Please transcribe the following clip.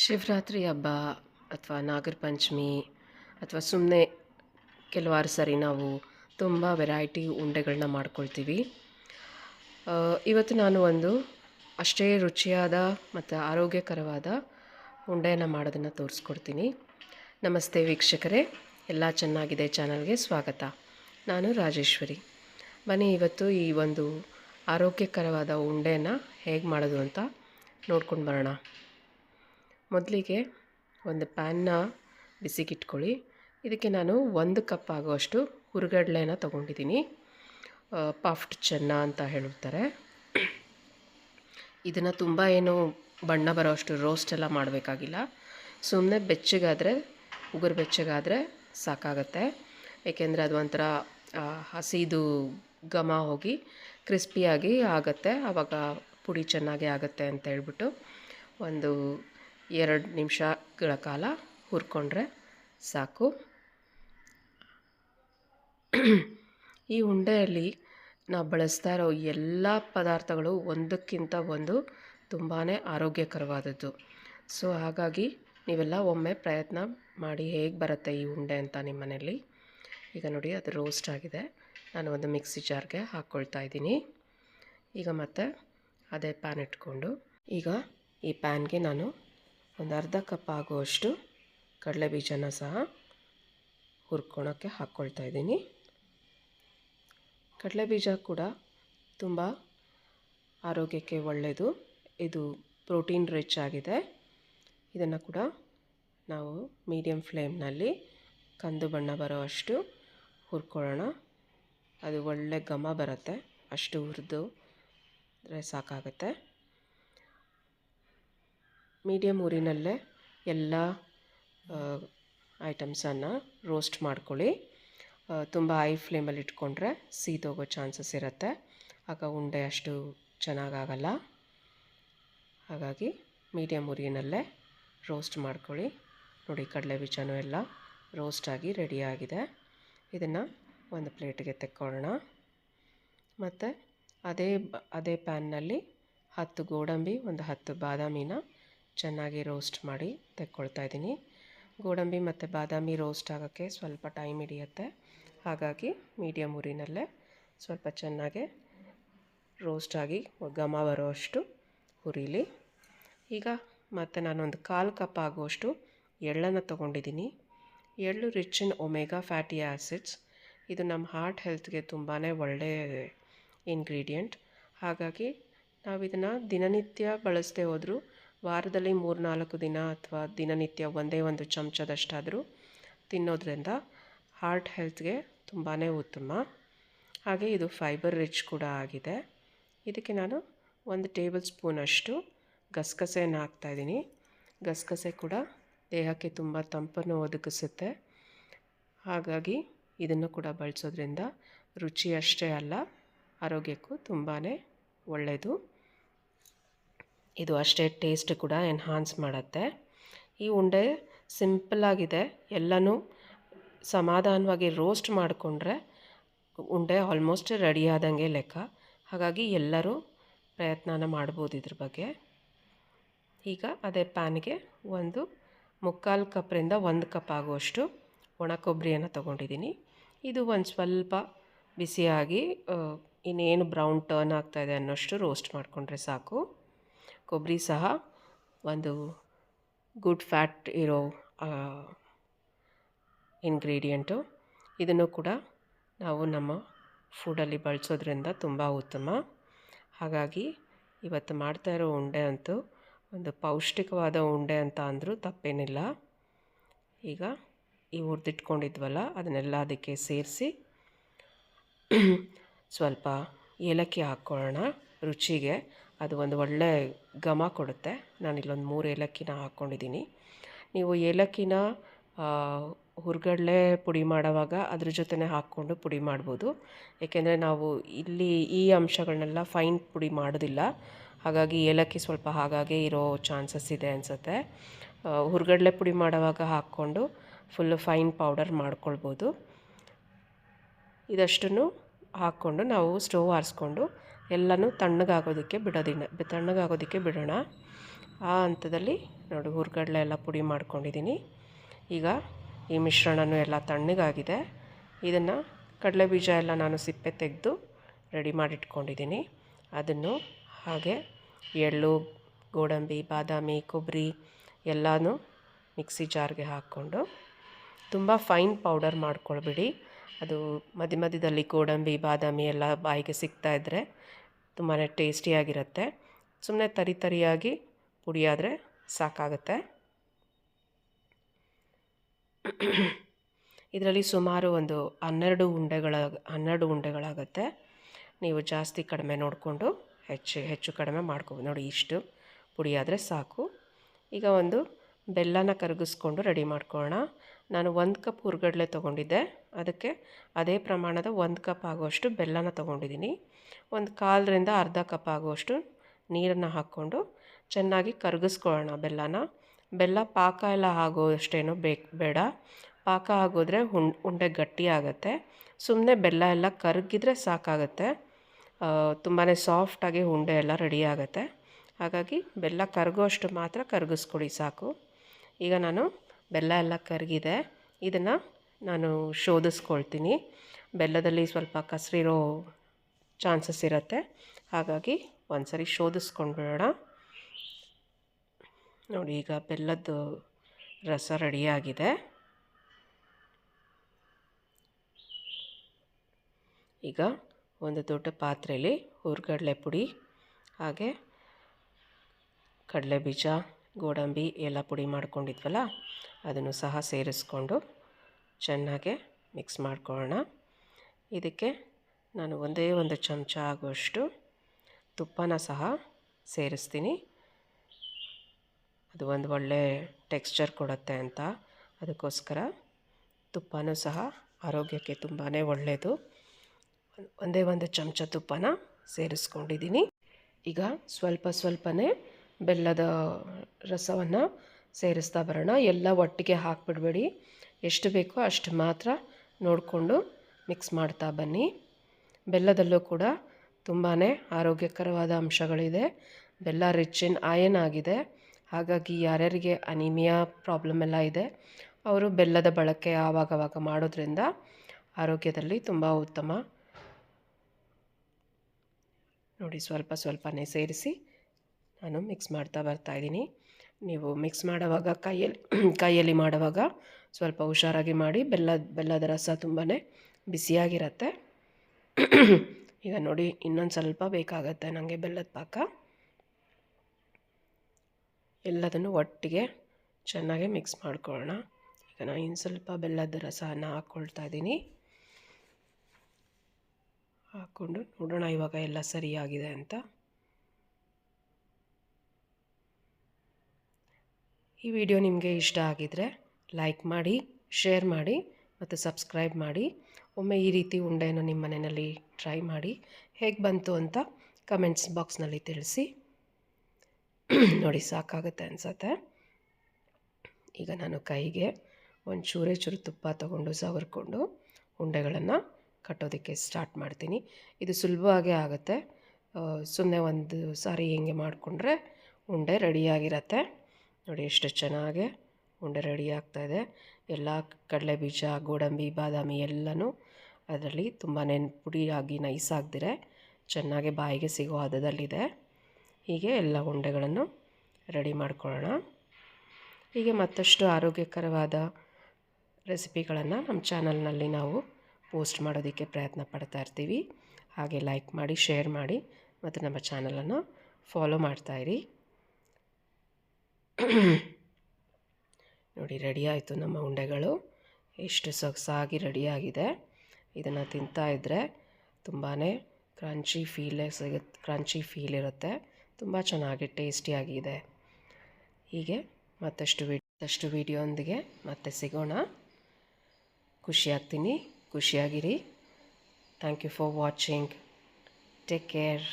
ಶಿವರಾತ್ರಿ ಹಬ್ಬ ಅಥವಾ ನಾಗರ ಪಂಚಮಿ ಅಥವಾ ಸುಮ್ಮನೆ ಕೆಲವಾರು ಸರಿ ನಾವು ತುಂಬ ವೆರೈಟಿ ಉಂಡೆಗಳನ್ನ ಮಾಡ್ಕೊಳ್ತೀವಿ. ಇವತ್ತು ನಾನು ಒಂದು ಅಷ್ಟೇ ರುಚಿಯಾದ ಮತ್ತು ಆರೋಗ್ಯಕರವಾದ ಉಂಡೆಯನ್ನು ಮಾಡೋದನ್ನು ತೋರಿಸ್ಕೊಡ್ತೀನಿ. ನಮಸ್ತೆ ವೀಕ್ಷಕರೇ, ಎಲ್ಲ ಚೆನ್ನಾಗಿದೆ ಚಾನಲ್ಗೆ ಸ್ವಾಗತ. ನಾನು ರಾಜೇಶ್ವರಿ. ಬನ್ನಿ, ಇವತ್ತು ಈ ಒಂದು ಆರೋಗ್ಯಕರವಾದ ಉಂಡೆಯನ್ನು ಹೇಗೆ ಮಾಡೋದು ಅಂತ ನೋಡ್ಕೊಂಡು ಬರೋಣ. ಮೊದಲಿಗೆ ಒಂದು ಪ್ಯಾನ್ನ ಬಿಸಿಗಿಟ್ಕೊಳ್ಳಿ. ಇದಕ್ಕೆ ನಾನು ಒಂದು ಕಪ್ ಆಗುವಷ್ಟು ಹುರುಗಡ್ಲೆನ ತೊಗೊಂಡಿದ್ದೀನಿ. ಪಾಫ್ಟ್ ಚೆನ್ನ ಅಂತ ಹೇಳ್ತಾರೆ. ಇದನ್ನು ತುಂಬ ಏನು ಬಣ್ಣ ಬರೋಷ್ಟು ರೋಸ್ಟ್ ಎಲ್ಲ ಮಾಡಬೇಕಾಗಿಲ್ಲ. ಸುಮ್ಮನೆ ಬೆಚ್ಚಗಾದರೆ, ಉಗುರು ಬೆಚ್ಚಗಾದರೆ ಸಾಕಾಗತ್ತೆ. ಏಕೆಂದರೆ ಅದು ಒಂಥರ ಹಸಿದು ಘಮ ಹೋಗಿ ಕ್ರಿಸ್ಪಿಯಾಗಿ ಆಗುತ್ತೆ. ಆವಾಗ ಪುಡಿ ಚೆನ್ನಾಗಿ ಆಗುತ್ತೆ ಅಂತ ಹೇಳ್ಬಿಟ್ಟು ಒಂದು ಎರಡು ನಿಮಿಷಗಳ ಕಾಲ ಹುರ್ಕೊಂಡ್ರೆ ಸಾಕು. ಈ ಉಂಡೆಯಲ್ಲಿ ನಾವು ಬಳಸ್ತಾ ಇರೋ ಎಲ್ಲ ಪದಾರ್ಥಗಳು ಒಂದಕ್ಕಿಂತ ಒಂದು ತುಂಬಾ ಆರೋಗ್ಯಕರವಾದದ್ದು. ಸೊ, ಹಾಗಾಗಿ ನೀವೆಲ್ಲ ಒಮ್ಮೆ ಪ್ರಯತ್ನ ಮಾಡಿ ಹೇಗೆ ಬರುತ್ತೆ ಈ ಉಂಡೆ ಅಂತ ನಿಮ್ಮ ಈಗ ನೋಡಿ, ಅದು ರೋಸ್ಟ್ ಆಗಿದೆ. ನಾನು ಒಂದು ಮಿಕ್ಸಿ ಜಾರ್ಗೆ ಹಾಕ್ಕೊಳ್ತಾ ಇದ್ದೀನಿ. ಈಗ ಮತ್ತೆ ಅದೇ ಪ್ಯಾನ್ ಇಟ್ಕೊಂಡು, ಈಗ ಈ ಪ್ಯಾನ್ಗೆ ನಾನು ಒಂದು ಅರ್ಧ ಕಪ್ ಆಗುವಷ್ಟು ಕಡಲೆ ಬೀಜನ ಸಹ ಹುರ್ಕೊಳೋಕ್ಕೆ ಹಾಕ್ಕೊಳ್ತಾ ಇದ್ದೀನಿ. ಕಡಲೆ ಬೀಜ ಕೂಡ ತುಂಬ ಆರೋಗ್ಯಕ್ಕೆ ಒಳ್ಳೆಯದು. ಇದು ಪ್ರೋಟೀನ್ ರಿಚ್ ಆಗಿದೆ. ಇದನ್ನು ಕೂಡ ನಾವು ಮೀಡಿಯಮ್ ಫ್ಲೇಮ್ನಲ್ಲಿ ಕಂದು ಬಣ್ಣ ಬರೋ ಅಷ್ಟು ಹುರ್ಕೊಳ್ಳೋಣ. ಅದು ಒಳ್ಳೆ ಘಮ ಬರುತ್ತೆ. ಅಷ್ಟು ಹುರಿದು ಸಾಕಾಗುತ್ತೆ. ಮೀಡಿಯಮ್ ಊರಿನಲ್ಲೇ ಎಲ್ಲ ಐಟಮ್ಸನ್ನು ರೋಸ್ಟ್ ಮಾಡ್ಕೊಳ್ಳಿ. ತುಂಬ ಹೈ ಫ್ಲೇಮಲ್ಲಿ ಇಟ್ಕೊಂಡ್ರೆ ಸೀದೋಗೋ ಚಾನ್ಸಸ್ ಇರುತ್ತೆ. ಆಗ ಉಂಡೆ ಅಷ್ಟು ಚೆನ್ನಾಗಾಗಲ್ಲ. ಹಾಗಾಗಿ ಮೀಡಿಯಮ್ ಉರಿನಲ್ಲೇ ರೋಸ್ಟ್ ಮಾಡ್ಕೊಳ್ಳಿ. ನೋಡಿ ಕಡಲೆ ಬೀಜನೂ ಎಲ್ಲ ರೋಸ್ಟಾಗಿ ರೆಡಿಯಾಗಿದೆ ಇದನ್ನು ಒಂದು ಪ್ಲೇಟಿಗೆ ತೆಕ್ಕೊಳ್ಳೋಣ. ಮತ್ತು ಅದೇ ಅದೇ ಪ್ಯಾನ್ನಲ್ಲಿ ಹತ್ತು ಗೋಡಂಬಿ, ಒಂದು ಹತ್ತು ಬಾದಾಮಿನ ಚೆನ್ನಾಗಿ ರೋಸ್ಟ್ ಮಾಡಿ ತೆಕ್ಕೊಳ್ತಾ ಇದ್ದೀನಿ. ಗೋಡಂಬಿ ಮತ್ತು ಬಾದಾಮಿ ರೋಸ್ಟ್ ಆಗೋಕ್ಕೆ ಸ್ವಲ್ಪ ಟೈಮ್ ಹಿಡಿಯುತ್ತೆ. ಹಾಗಾಗಿ ಮೀಡಿಯಮ್ ಉರಿನಲ್ಲೇ ಸ್ವಲ್ಪ ಚೆನ್ನಾಗೆ ರೋಸ್ಟ್ ಆಗಿ ಘಮ ಬರೋಷ್ಟು ಹುರಿಲಿ ಈಗ ಮತ್ತು ನಾನೊಂದು ಕಾಲು ಕಪ್ ಆಗುವಷ್ಟು ಎಳ್ಳನ್ನು ತೊಗೊಂಡಿದ್ದೀನಿ. ಎಳ್ಳು rich in omega fatty acids ಇದು ನಮ್ಮ ಹಾರ್ಟ್ ಹೆಲ್ತ್ಗೆ ತುಂಬಾ ಒಳ್ಳೆಯ ಇಂಗ್ರೀಡಿಯೆಂಟ್ ಹಾಗಾಗಿ ನಾವು ಇದನ್ನು ದಿನನಿತ್ಯ ಬಳಸದೆ ಹೋದರೂ ವಾರದಲ್ಲಿ ಮೂರು ನಾಲ್ಕು ದಿನ ಅಥವಾ ದಿನನಿತ್ಯ ಒಂದೇ ಒಂದು ಚಮಚದಷ್ಟಾದರೂ ತಿನ್ನೋದ್ರಿಂದ ಹಾರ್ಟ್ ಹೆಲ್ತ್ಗೆ ತುಂಬಾ ಉತ್ತಮ. ಹಾಗೆ ಇದು ಫೈಬರ್ ರಿಚ್ ಕೂಡ ಆಗಿದೆ. ಇದಕ್ಕೆ ನಾನು ಒಂದು ಟೇಬಲ್ ಸ್ಪೂನಷ್ಟು ಗಸಗಸೆಯನ್ನು ಹಾಕ್ತಾಯಿದ್ದೀನಿ ಗಸಗಸೆ ಕೂಡ ದೇಹಕ್ಕೆ ತುಂಬ ತಂಪನ್ನು ಒದಗಿಸುತ್ತೆ. ಹಾಗಾಗಿ ಇದನ್ನು ಕೂಡ ಬಳಸೋದ್ರಿಂದ ರುಚಿ ಅಷ್ಟೇ ಅಲ್ಲ, ಆರೋಗ್ಯಕ್ಕೂ ತುಂಬಾ ಒಳ್ಳೆಯದು. ಇದು ಅಷ್ಟೇ ಟೇಸ್ಟ್ ಕೂಡ ಎನ್ಹಾನ್ಸ್ ಮಾಡುತ್ತೆ. ಈ ಉಂಡೆ ಸಿಂಪಲ್ಲಾಗಿದೆ ಎಲ್ಲನೂ ಸಮಾಧಾನವಾಗಿ ರೋಸ್ಟ್ ಮಾಡಿಕೊಂಡ್ರೆ ಉಂಡೆ ಆಲ್ಮೋಸ್ಟ್ ರೆಡಿ ಆದಂಗೆ ಲೆಕ್ಕ. ಹಾಗಾಗಿ ಎಲ್ಲರೂ ಪ್ರಯತ್ನನ ಮಾಡ್ಬೋದು ಇದ್ರ ಬಗ್ಗೆ. ಈಗ ಅದೇ ಪ್ಯಾನ್ಗೆ ಒಂದು ಮುಕ್ಕಾಲು ಕಪ್ರಿಂದ ಒಂದು ಕಪ್ ಆಗುವಷ್ಟು ಒಣ ಕೊಬ್ಬರಿಯನ್ನು ತೊಗೊಂಡಿದ್ದೀನಿ ಇದು ಒಂದು ಸ್ವಲ್ಪ ಬಿಸಿಯಾಗಿ ಇನ್ನೇನು ಬ್ರೌನ್ ಟರ್ನ್ ಆಗ್ತಾಯಿದೆ ಅನ್ನೋಷ್ಟು ರೋಸ್ಟ್ ಮಾಡಿಕೊಂಡ್ರೆ ಸಾಕು. ಕೊಬ್ಬರಿ ಸಹ ಒಂದು ಗುಡ್ ಫ್ಯಾಟ್ ಇರೋ ಇಂಗ್ರೀಡಿಯೆಂಟು ಇದನ್ನು ಕೂಡ ನಾವು ನಮ್ಮ ಫುಡಲ್ಲಿ ಬಳಸೋದ್ರಿಂದ ತುಂಬ ಉತ್ತಮ. ಹಾಗಾಗಿ ಇವತ್ತು ಮಾಡ್ತಾ ಇರೋ ಉಂಡೆ ಅಂತೂ ಒಂದು ಪೌಷ್ಟಿಕವಾದ ಉಂಡೆ ಅಂತ ಅಂದರೂ ತಪ್ಪೇನಿಲ್ಲ. ಈಗ ಈ ಹುರಿದಿಟ್ಕೊಂಡಿದ್ವಲ್ಲ, ಅದನ್ನೆಲ್ಲ ಅದಕ್ಕೆ ಸೇರಿಸಿ ಸ್ವಲ್ಪ ಏಲಕ್ಕಿ ಹಾಕ್ಕೊಳ್ಳೋಣ ರುಚಿಗೆ. ಅದು ಒಂದು ಒಳ್ಳೆ ಘಮ ಕೊಡುತ್ತೆ. ನಾನು ಇಲ್ಲೊಂದು ಮೂರು ಏಲಕ್ಕಿನ ಹಾಕ್ಕೊಂಡಿದ್ದೀನಿ ನೀವು ಏಲಕ್ಕಿನ ಹುರ್ಗಡಲೆ ಪುಡಿ ಮಾಡೋವಾಗ ಅದ್ರ ಜೊತೆನೇ ಹಾಕ್ಕೊಂಡು ಪುಡಿ ಮಾಡ್ಬೋದು. ಏಕೆಂದರೆ ನಾವು ಇಲ್ಲಿ ಈ ಅಂಶಗಳನ್ನೆಲ್ಲ ಫೈನ್ ಪುಡಿ ಮಾಡೋದಿಲ್ಲ. ಹಾಗಾಗಿ ಏಲಕ್ಕಿ ಸ್ವಲ್ಪ ಹಾಗಾಗೆ ಇರೋ ಚಾನ್ಸಸ್ ಇದೆ ಅನಿಸುತ್ತೆ. ಹುರ್ಗಡ್ಲೆ ಪುಡಿ ಮಾಡೋವಾಗ ಹಾಕ್ಕೊಂಡು ಫುಲ್ಲು ಫೈನ್ ಪೌಡರ್ ಮಾಡ್ಕೊಳ್ಬೋದು. ಇದಷ್ಟನ್ನು ಹಾಕ್ಕೊಂಡು ನಾವು ಸ್ಟೋವ್ ಆರಿಸ್ಕೊಂಡು ಎಲ್ಲನೂ ತಣ್ಣಗಾಗೋದಕ್ಕೆ ಬಿಡೋದಿನ ತಣ್ಣಗಾಗೋದಕ್ಕೆ ಬಿಡೋಣ. ಆ ಹಂತದಲ್ಲಿ ನೋಡಿ ಹುರ್ಗಡ್ಲೆ ಎಲ್ಲ ಪುಡಿ ಮಾಡ್ಕೊಂಡಿದ್ದೀನಿ ಈಗ ಈ ಮಿಶ್ರಣನೂ ಎಲ್ಲ ತಣ್ಣಗಾಗಿದೆ. ಇದನ್ನು ಕಡಲೆ ಬೀಜ ಎಲ್ಲ ನಾನು ಸಿಪ್ಪೆ ತೆಗೆದು ರೆಡಿ ಮಾಡಿಟ್ಕೊಂಡಿದ್ದೀನಿ ಅದನ್ನು ಹಾಗೆ ಎಳ್ಳು, ಗೋಡಂಬಿ, ಬಾದಾಮಿ, ಕೊಬ್ಬರಿ ಎಲ್ಲನೂ ಮಿಕ್ಸಿ ಜಾರ್ಗೆ ಹಾಕ್ಕೊಂಡು ತುಂಬ ಫೈನ್ ಪೌಡರ್ ಮಾಡ್ಕೊಳ್ಬೇಡಿ. ಅದು ಮಧ್ಯ ಮಧ್ಯದಲ್ಲಿ ಗೋಡಂಬಿ, ಬಾದಾಮಿ ಎಲ್ಲ ಬಾಯಿಗೆ ಸಿಗ್ತಾ ಇದ್ದರೆ ತುಂಬಾ ಟೇಸ್ಟಿಯಾಗಿರುತ್ತೆ. ಸುಮ್ಮನೆ ತರಿ ತರಿಯಾಗಿ ಪುಡಿಯಾದರೆ ಸಾಕಾಗುತ್ತೆ. ಇದರಲ್ಲಿ ಸುಮಾರು ಒಂದು ಹನ್ನೆರಡು ಉಂಡೆಗಳ, ಹನ್ನೆರಡು ಉಂಡೆಗಳಾಗುತ್ತೆ. ನೀವು ಜಾಸ್ತಿ ಕಡಿಮೆ ನೋಡಿಕೊಂಡು ಹೆಚ್ಚು ಹೆಚ್ಚು ಕಡಿಮೆ ಮಾಡ್ಕೋಬೋದು ನೋಡಿ ಇಷ್ಟು ಪುಡಿಯಾದರೆ ಸಾಕು. ಈಗ ಒಂದು ಬೆಲ್ಲನ ಕರಗಿಸ್ಕೊಂಡು ರೆಡಿ ಮಾಡ್ಕೊಳ್ಳೋಣ. ನಾನು ಒಂದು ಕಪ್ ಹುರ್ಗಡ್ಲೆ ತೊಗೊಂಡಿದ್ದೆ. ಅದಕ್ಕೆ ಅದೇ ಪ್ರಮಾಣದ ಒಂದು ಕಪ್ ಆಗುವಷ್ಟು ಬೆಲ್ಲನ ತೊಗೊಂಡಿದ್ದೀನಿ. ಒಂದು ಕಾಲರಿಂದ ಅರ್ಧ ಕಪ್ ಆಗುವಷ್ಟು ನೀರನ್ನು ಹಾಕ್ಕೊಂಡು ಚೆನ್ನಾಗಿ ಕರಗಿಸ್ಕೊಳ್ಳೋಣ ಬೆಲ್ಲನ. ಬೆಲ್ಲ ಪಾಕ ಎಲ್ಲ ಆಗೋಷ್ಟೇನು ಬೇಕು, ಬೇಡ. ಪಾಕ ಆಗೋದ್ರೆ ಉಂಡೆ ಗಟ್ಟಿ ಆಗುತ್ತೆ. ಸುಮ್ಮನೆ ಬೆಲ್ಲ ಎಲ್ಲ ಕರಗಿದ್ರೆ ಸಾಕಾಗುತ್ತೆ. ತುಂಬಾ ಸಾಫ್ಟಾಗಿ ಉಂಡೆ ಎಲ್ಲ ರೆಡಿ ಆಗುತ್ತೆ. ಹಾಗಾಗಿ ಬೆಲ್ಲ ಕರಗೋಷ್ಟು ಮಾತ್ರ ಕರಗಿಸ್ಕೊಡಿ ಸಾಕು. ಈಗ ನಾನು ಬೆಲ್ಲ ಎಲ್ಲ ಕರಗಿದೆ. ಇದನ್ನು ನಾನು ಶೋಧಿಸ್ಕೊಳ್ತೀನಿ. ಬೆಲ್ಲದಲ್ಲಿ ಸ್ವಲ್ಪ ಕಸರಿರೋ ಚಾನ್ಸಸ್ ಇರುತ್ತೆ. ಹಾಗಾಗಿ ಒಂದು ಸರಿ ಶೋಧಿಸ್ಕೊಂಡ್ಬಿಡೋಣ. ನೋಡಿ, ಈಗ ಬೆಲ್ಲದ್ದು ರಸ ರೆಡಿಯಾಗಿದೆ. ಈಗ ಒಂದು ದೊಡ್ಡ ಪಾತ್ರೆಯಲ್ಲಿ ಹುರ್ಗಡ್ಲೆ ಪುಡಿ, ಹಾಗೆ ಕಡಲೆ ಬೀಜ ಗೋಡಂಬಿ ಎಲ್ಲ ಪುಡಿ ಮಾಡ್ಕೊಂಡಿದ್ವಲ್ಲ, ಅದನ್ನು ಸಹ ಸೇರಿಸ್ಕೊಂಡು ಚೆನ್ನಾಗೆ ಮಿಕ್ಸ್ ಮಾಡ್ಕೊಳ್ಳೋಣ. ಇದಕ್ಕೆ ನಾನು ಒಂದೇ ಒಂದು ಚಮಚ ಆಗುವಷ್ಟು ತುಪ್ಪನ ಸಹ ಸೇರಿಸ್ತೀನಿ. ಅದು ಒಂದು ಒಳ್ಳೆ ಟೆಕ್ಸ್ಚರ್ ಕೊಡುತ್ತೆ ಅಂತ. ಅದಕ್ಕೋಸ್ಕರ ತುಪ್ಪನೂ ಸಹ ಆರೋಗ್ಯಕ್ಕೆ ತುಂಬಾ ಒಳ್ಳೆಯದು. ಒಂದೇ ಒಂದು ಚಮಚ ತುಪ್ಪನ ಸೇರಿಸ್ಕೊಂಡಿದ್ದೀನಿ. ಈಗ ಸ್ವಲ್ಪ ಸ್ವಲ್ಪನೇ ಬೆಲ್ಲದ ರಸವನ್ನು ಸೇರಿಸ್ತಾ ಬರೋಣ. ಎಲ್ಲ ಒಟ್ಟಿಗೆ ಹಾಕ್ಬಿಡ್ಬೇಡಿ. ಎಷ್ಟು ಬೇಕೋ ಅಷ್ಟು ಮಾತ್ರ ನೋಡಿಕೊಂಡು ಮಿಕ್ಸ್ ಮಾಡ್ತಾ ಬನ್ನಿ. ಬೆಲ್ಲದಲ್ಲೂ ಕೂಡ ತುಂಬಾ ಆರೋಗ್ಯಕರವಾದ ಅಂಶಗಳಿದೆ. ಬೆಲ್ಲ ರಿಚ್ ಇನ್ ಆಯನ್ ಆಗಿದೆ. ಹಾಗಾಗಿ ಯಾರ್ಯಾರಿಗೆ ಅನಿಮಿಯಾ ಪ್ರಾಬ್ಲಮ್ ಎಲ್ಲ ಇದೆ, ಅವರು ಬೆಲ್ಲದ ಬಳಕೆ ಆವಾಗವಾಗ ಮಾಡೋದ್ರಿಂದ ಆರೋಗ್ಯದಲ್ಲಿ ತುಂಬ ಉತ್ತಮ. ನೋಡಿ, ಸ್ವಲ್ಪ ಸ್ವಲ್ಪನೇ ಸೇರಿಸಿ ನಾನು ಮಿಕ್ಸ್ ಮಾಡ್ತಾ ಬರ್ತಾಯಿದ್ದೀನಿ ನೀವು ಮಿಕ್ಸ್ ಮಾಡುವಾಗ ಕೈಯಲ್ಲಿ ಕೈಯಲ್ಲಿ ಮಾಡುವಾಗ ಸ್ವಲ್ಪ ಹುಷಾರಾಗಿ ಮಾಡಿ, ಬೆಲ್ಲ, ಬೆಲ್ಲದ ರಸ ತುಂಬಾ ಬಿಸಿಯಾಗಿರುತ್ತೆ. ಈಗ ನೋಡಿ, ಇನ್ನೊಂದು ಸ್ವಲ್ಪ ಬೇಕಾಗತ್ತೆ ನನಗೆ ಬೆಲ್ಲದ ಪಾಕ. ಎಲ್ಲದನ್ನು ಒಟ್ಟಿಗೆ ಚೆನ್ನಾಗಿ ಮಿಕ್ಸ್ ಮಾಡ್ಕೊಳ್ಳೋಣ. ಈಗ ನಾನು ಇನ್ನು ಸ್ವಲ್ಪ ಬೆಲ್ಲದ ರಸನ ಹಾಕ್ಕೊಳ್ತಾ ಇದ್ದೀನಿ. ಹಾಕ್ಕೊಂಡು ನೋಡೋಣ ಇವಾಗ ಎಲ್ಲ ಸರಿಯಾಗಿದೆ ಅಂತ. ಈ ವಿಡಿಯೋ ನಿಮಗೆ ಇಷ್ಟ ಆಗಿದರೆ ಲೈಕ್ ಮಾಡಿ, ಶೇರ್ ಮಾಡಿ ಮತ್ತು ಸಬ್ಸ್ಕ್ರೈಬ್ ಮಾಡಿ. ಒಮ್ಮೆ ಈ ರೀತಿ ಉಂಡೆಯನ್ನು ನಿಮ್ಮ ಮನೆಯಲ್ಲಿ ಟ್ರೈ ಮಾಡಿ. ಹೇಗೆ ಬಂತು ಅಂತ ಕಮೆಂಟ್ಸ್ ಬಾಕ್ಸ್ನಲ್ಲಿ ತಿಳಿಸಿ. ನೋಡಿ, ಸಾಕಾಗುತ್ತೆ ಅನಿಸತ್ತೆ. ಈಗ ನಾನು ಕೈಗೆ ಒಂದು ಚೂರೇ ಚೂರು ತುಪ್ಪ ತಗೊಂಡು ಸವರ್ಕೊಂಡು ಉಂಡೆಗಳನ್ನು ಕಟ್ಟೋದಕ್ಕೆ ಸ್ಟಾರ್ಟ್ ಮಾಡ್ತೀನಿ. ಇದು ಸುಲಭವಾಗೇ ಆಗುತ್ತೆ. ಸುಮ್ಮನೆ ಒಂದು ಸಾರಿ ಹಿಂಗೆ ಮಾಡಿಕೊಂಡ್ರೆ ಉಂಡೆ ರೆಡಿಯಾಗಿರತ್ತೆ ನೋಡಿ ಎಷ್ಟು ಚೆನ್ನಾಗಿ ಉಂಡೆ ರೆಡಿ ಆಗ್ತಾಯಿದೆ ಎಲ್ಲ ಕಡಲೆ ಬೀಜ, ಗೋಡಂಬಿ, ಬಾದಾಮಿ ಎಲ್ಲನೂ ಅದರಲ್ಲಿ ತುಂಬಾ ಪುಡಿಯಾಗಿ ನೈಸ್ ಆಗದಿರೆ, ಚೆನ್ನಾಗಿ ಬಾಯಿಗೆ ಸಿಗೋ ಹದದಲ್ಲಿದೆ. ಹೀಗೆ ಎಲ್ಲ ಉಂಡೆಗಳನ್ನು ರೆಡಿ ಮಾಡ್ಕೊಳ್ಳೋಣ. ಹೀಗೆ ಮತ್ತಷ್ಟು ಆರೋಗ್ಯಕರವಾದ ರೆಸಿಪಿಗಳನ್ನು ನಮ್ಮ ಚಾನಲ್ನಲ್ಲಿ ನಾವು ಪೋಸ್ಟ್ ಮಾಡೋದಕ್ಕೆ ಪ್ರಯತ್ನ ಪಡ್ತಾ ಇರ್ತೀವಿ. ಹಾಗೆ ಲೈಕ್ ಮಾಡಿ ಶೇರ್ ಮಾಡಿ ಮತ್ತು ನಮ್ಮ ಚಾನಲನ್ನು ಫಾಲೋ ಮಾಡ್ತಾಯಿರಿ ನೋಡಿ ರೆಡಿ ಆಯಿತು ನಮ್ಮ ಉಂಡೆಗಳು. ಎಷ್ಟು ಸೊಗಸಾಗಿ ರೆಡಿಯಾಗಿದೆ ಇದನ್ನು ತಿಂತಾ ಇದ್ದರೆ ತುಂಬಾ ಕ್ರಂಚಿ ಫೀಲೇ ಸಿಗುತ್ತೆ ಕ್ರಂಚಿ ಫೀಲ್ ಇರುತ್ತೆ. ತುಂಬ ಚೆನ್ನಾಗಿ ಟೇಸ್ಟಿಯಾಗಿದೆ ಹೀಗೆ ಮತ್ತಷ್ಟು ವಿ ಮತ್ತಷ್ಟು ವೀಡಿಯೋಂದಿಗೆ ಮತ್ತೆ ಸಿಗೋಣ. ಖುಷಿಯಾಗ್ತೀನಿ, ಖುಷಿಯಾಗಿರಿ. Thank you for watching take care